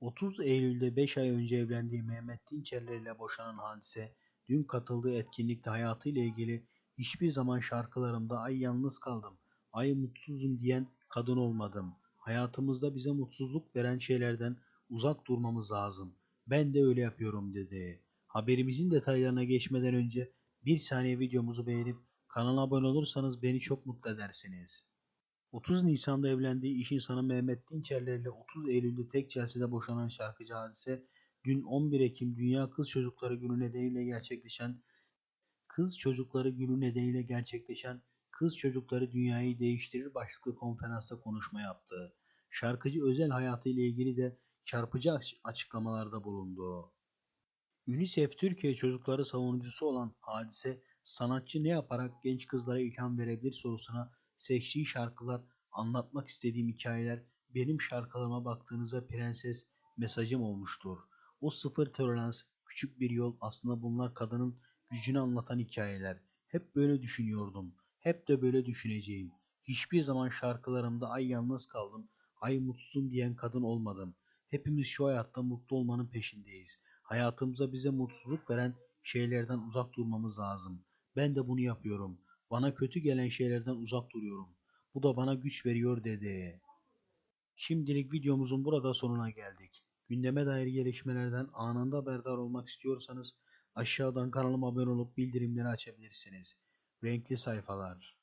30 Eylül'de 5 ay önce evlendiği Mehmet Dinçerler ile boşanan Hadise, dün katıldığı etkinlikte hayatıyla ilgili hiçbir zaman şarkılarımda ay yalnız kaldım, ay mutsuzum diyen kadın olmadım. Hayatımızda bize mutsuzluk veren şeylerden uzak durmamız lazım. Ben de öyle yapıyorum dedi. Haberimizin detaylarına geçmeden önce bir saniye videomuzu beğenip kanala abone olursanız beni çok mutlu edersiniz. 30 Nisan'da evlendiği iş insanı Mehmet Dinçerler ile 30 Eylül'de tek Chelsea'de boşanan şarkıcı Hadise, dün 11 Ekim Dünya Kız Çocukları Günü nedeniyle gerçekleşen Kız Çocukları Günü nedeniyle gerçekleşen Kız Çocukları Dünyayı Değiştirir başlıklı konferansta konuşma yaptı. Şarkıcı özel hayatıyla ilgili de çarpıcı aç- açıklamalarda bulundu. UNICEF Türkiye çocukları savunucusu olan Hadise, sanatçı ne yaparak genç kızlara ilham verebilir sorusuna seçtiği şarkılar, anlatmak istediğim hikayeler, benim şarkılarıma baktığınızda prenses mesajım olmuştur. O sıfır tolerans, küçük bir yol aslında bunlar kadının gücünü anlatan hikayeler. Hep böyle düşünüyordum. Hep de böyle düşüneceğim. Hiçbir zaman şarkılarımda ay yalnız kaldım, ay mutsuzum diyen kadın olmadım. Hepimiz şu hayatta mutlu olmanın peşindeyiz. Hayatımıza bize mutsuzluk veren şeylerden uzak durmamız lazım. Ben de bunu yapıyorum. Bana kötü gelen şeylerden uzak duruyorum. Bu da bana güç veriyor dedi. Şimdilik videomuzun burada sonuna geldik. Gündeme dair gelişmelerden anında haberdar olmak istiyorsanız aşağıdan kanalıma abone olup bildirimleri açabilirsiniz. Renkli sayfalar.